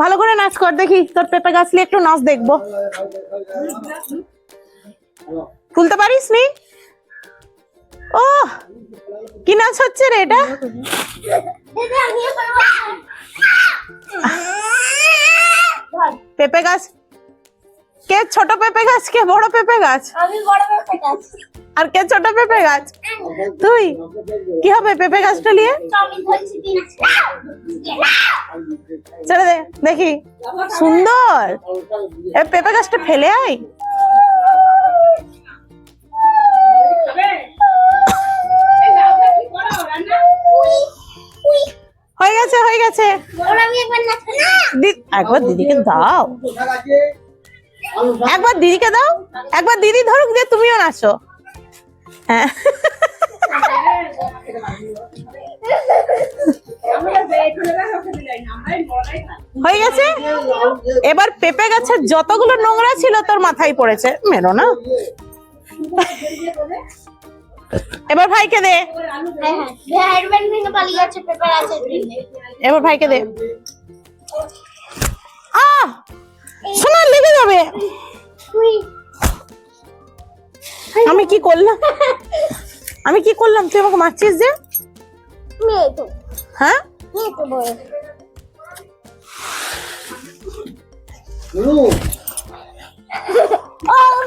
ভালো করে নাচ কর দেখি। তোর পেঁপে গাছ নিয়ে একটু নাচ দেখব। তুলতে পারিস নি? ও কি নাচ হচ্ছে রে এটা? পেঁপে গাছ। কে ছোট পেঁপে গাছ কে বড় পেঁপে গাছ? আমি বড় পেঁপে গাছ। আর কে ছোট পেঁপে গাছ? তুই কি হবে পেঁপে গাছটা নিয়ে? দে, দেখি। সুন্দর। পেঁপে গাছটা ফেলে আয়। হয়ে গেছে হয়ে গেছে। একবার দিদিকে দাও। একবার দিদিকে দাও। একবার দিদি ধরুক দিয়ে তুমিও নাচো। হ্যাঁ। হয়ে গেছে? এবার পেঁপে গাছের যতগুলো নোংরা ছিল তোর মাথায় পড়েছে। মেরো না। এবার ভাইকে দে। এবার ভাইকে দে। আহ! লেগে যাবে। আমি কি করলাম? আমি কি করলাম? তুই আমাকে মারছিস যে? হ্যাঁ? মেয়ে তো বড় ও